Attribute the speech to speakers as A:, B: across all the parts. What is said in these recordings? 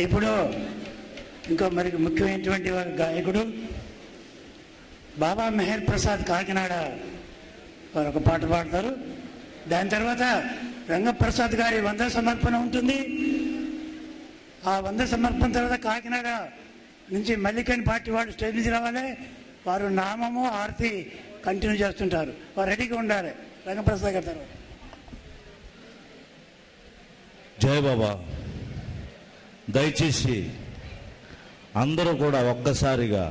A: ఇప్పుడు ఇంకో మరి ముఖ్యమైనటువంటి గాయకుడు బాబా మెహర్ ప్రసాద్ కాకినాడ వారు ఒక పాట పాడతారు. దాని తర్వాత రంగప్రసాద్ గారి వంద సమర్పణ ఉంటుంది. ఆ వంద సమర్పణ తర్వాత కాకినాడ నుంచి మల్లికని పార్టీ వాళ్ళు స్టేజ్ నుంచి రావాలి. వారు నామము ఆరతి కంటిన్యూ చేస్తుంటారు. వారు రెడీగా ఉండాలి. రంగప్రసాద్ గారి తర్వాత
B: జయ బాబా. దయచేసి అందరూ కూడా ఒక్కసారిగా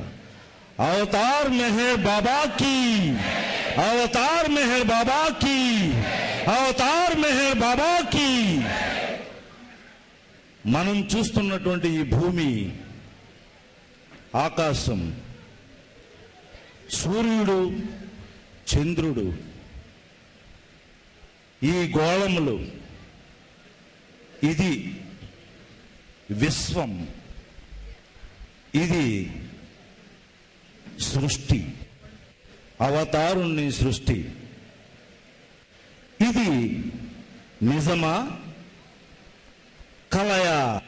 B: అవతార్ మెహర్ బాబాకి అవతార్ మెహర్ బాబాకి అవతార్ మెహర్ బాబాకి మనం చూస్తున్నటువంటి ఈ భూమి ఆకాశం సూర్యుడు చంద్రుడు ఈ గోళములు ఇది విశ్వం. ఇది సృష్టి. అవతారుణ్ణి సృష్టి. ఇది నిజమా? కలయా?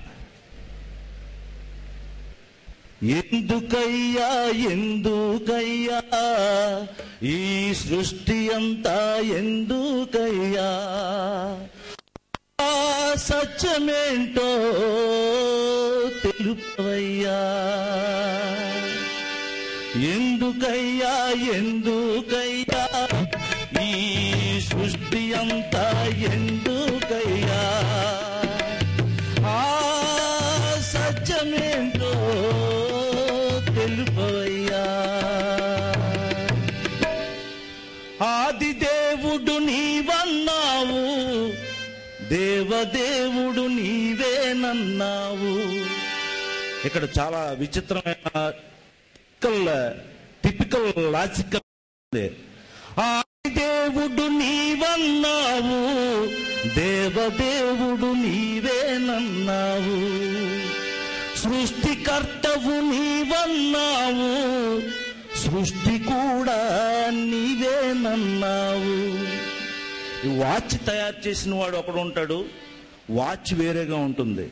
B: ఎందుకయ్యా? ఎందుకయ్యా? ఈ సృష్టి అంతా ఎందుకయ్యా? సత్యమేంటో తెలుపవయ్యా. ఎందుకయ్యా ఎందుకయ్యా? ఈ సృష్టి అంతా ఎందుకు దేవదేవుడు నీవేనన్నావు ఇక్కడ చాలా విచిత్రమైన టిపికల్ లాజికల్ ఆ దేవుడు నీవన్నావు. దేవదేవుడు నీవేనన్నావు సృష్టికర్తవు నీవన్నావు. సృష్టి కూడా నీవేనన్నావు ఈ వాచ్ తయారు చేసిన వాడు ఒకడు ఉంటాడు. వాచ్ వేరేగా ఉంటుంది.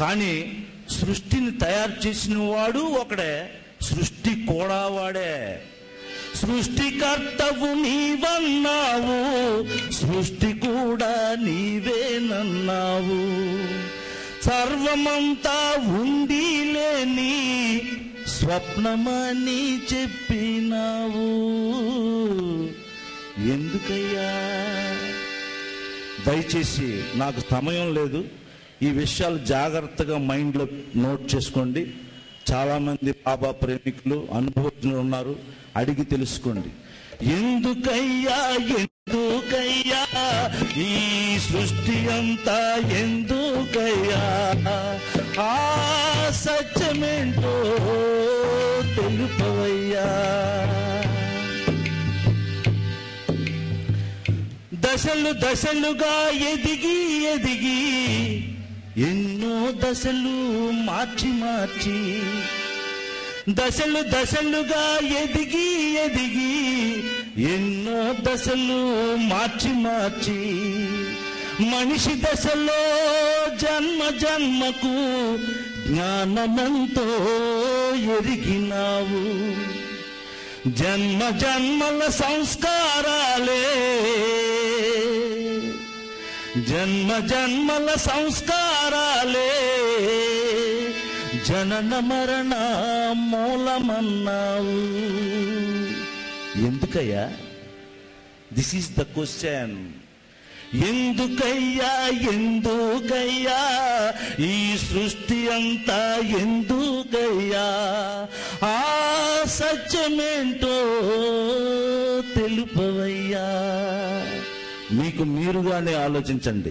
B: కానీ సృష్టిని తయారు చేసిన వాడు ఒకడే. సృష్టి కూడా వాడే. సృష్టికర్తవు నీవన్నావు. సృష్టి కూడా నీవేనన్నావు. సర్వమంతా ఉంది లేని స్వప్నమని చెప్పినావు. ఎందుకయ్యా? దయచేసి నాకు సమయం లేదు. ఈ విషయాలు జాగ్రత్తగా మైండ్లో నోట్ చేసుకోండి. చాలామంది బాబా ప్రేమికులు అనుభవజ్ఞులు ఉన్నారు. అడిగి తెలుసుకోండి. ఎందుకయ్యా? ఎందుకయ్యా? ఈ సృష్టి అంతా ఎందుకయ్యా? ఆ సత్యమేంటో తెలుపవయ్యా? దశలు దశలుగా ఎదిగి ఎదిగి ఎన్నో దశలు మార్చి మార్చి దశలు దశలుగా ఎదిగి ఎదిగి ఎన్నో దశలు మార్చి మార్చి మనిషి దశలో జన్మ జన్మకు జ్ఞానమంతో ఎరిగినావు. జన్మ జన్మల సంస్కారాలే జన్మ జన్మల సంస్కారాలే. జనన మరణ మూలమన్నావు. ఎందుకయ్యా? దిస్ ఈస్ ద క్వశ్చన్ ఎందుకయ్యా? ఎందుకయ్యా? ఈ సృష్టి అంతా ఎందుకయ్యా? ఆ సత్యమేంటో తెలుపవయ్యా. మీకు మీరుగానే ఆలోచించండి.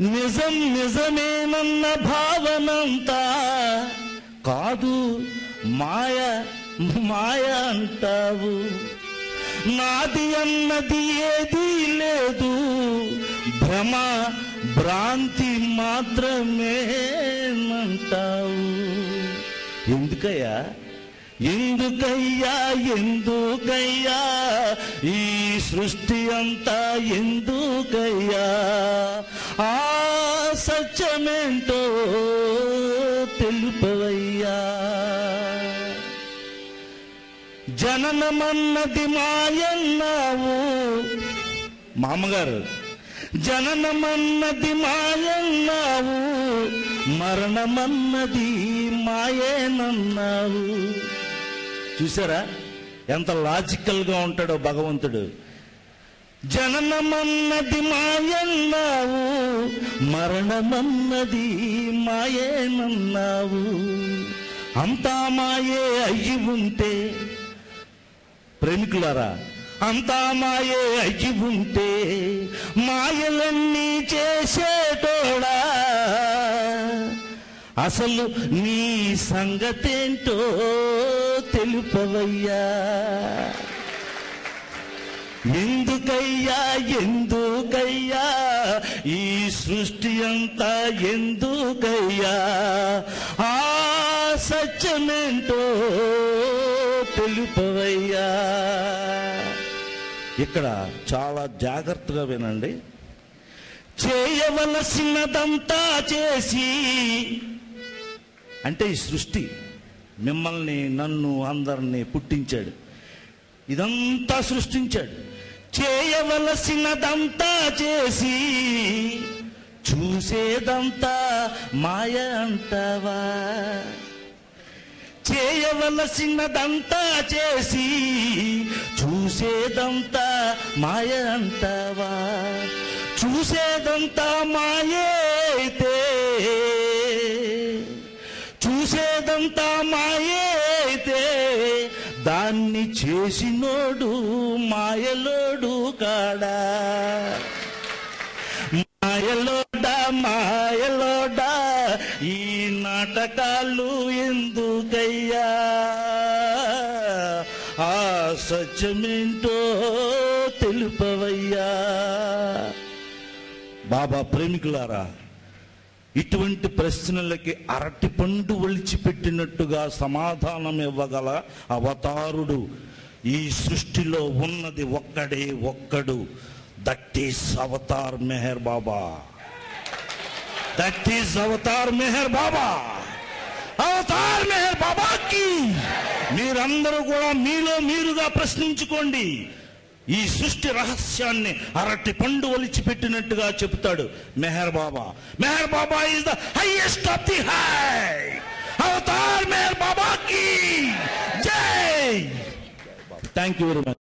B: నిజం నిజమేనన్న భావనంతా కాదు మాయ మాయ అంటావు. నాది అన్నది ఏది లేదు భ్రమ భ్రాంతి మాత్రమే అంటావు ఎందుకయ్యా? ఎందుకయ్యా ఎందుకయ్యా? ఈ సృష్టి అంతా ఎందుకయ్యా? ఆ సత్యమేంటో తెలుపవయ్యా. జననమన్నది మాయన్నావు. మామగారు జననమన్నది మాయన్నావు. మరణమన్నది మాయేనన్నావు. చూసారా? ఎంత లాజికల్గా ఉంటాడో భగవంతుడు. జననమన్నది మాయన్నావు మరణమన్నది మాయేనన్నావు. అంతా మాయే అయ్యి ఉంటే ప్రేమికులారా అంతా మాయే అయ్యి ఉంటే మాయలన్నీ చేసేటోడా? అసలు నీ సంగతేంటో తెలుపవయ్యా. ఎందుకయ్యా ఎందుకయ్యా? ఈ సృష్టి అంతా ఎందుకయ్యా? ఆ సత్యమేంటో తెలుపవయ్యా. ఇక్కడ చాలా జాగ్రత్తగా వినండి. చేయవలసినదంతా చేసి అంటే ఈ సృష్టి మిమ్మల్ని నన్ను అందరినీ పుట్టించాడు. ఇదంతా సృష్టించాడు. చేయవలసినదంతా చేసి చూసేదంతా మాయ అంటావా? చేయవలసినదంతా చేసి చూసేదంతా మాయ అంటావా? చూసేదంతా మాయే అయితే చూసేదంతా మాయే అయితే దాన్ని చేసినోడు మాయలోడు కాడా? మాయలోడా మాయలోడా ఈ నాటకాలు ఎందుకయ్యా? ఆ సత్యమేంటో తెలుపవయ్యా? బాబా ప్రేమికులారా ఇటువంటి ప్రశ్నలకి అరటి పండు ఒలిచిపెట్టినట్టుగా సమాధానం ఇవ్వగల అవతారుడు. ఈ సృష్టిలో ఉన్నది ఒక్కడే ఒక్కడు. That is Avatar Meher Baba that is Avatar Meher Baba Avatar Meher బాబాకి మీరందరూ కూడా మీలో మీరుగా ప్రశ్నించుకోండి. ఈ సృష్టి రహస్యాన్ని అరటి పండు ఒలిచి పెట్టినట్టుగా చెప్తాడు Meher Baba. Meher Baba is the highest of the high Avatar Meher బాబాకి. జై. Thank you very much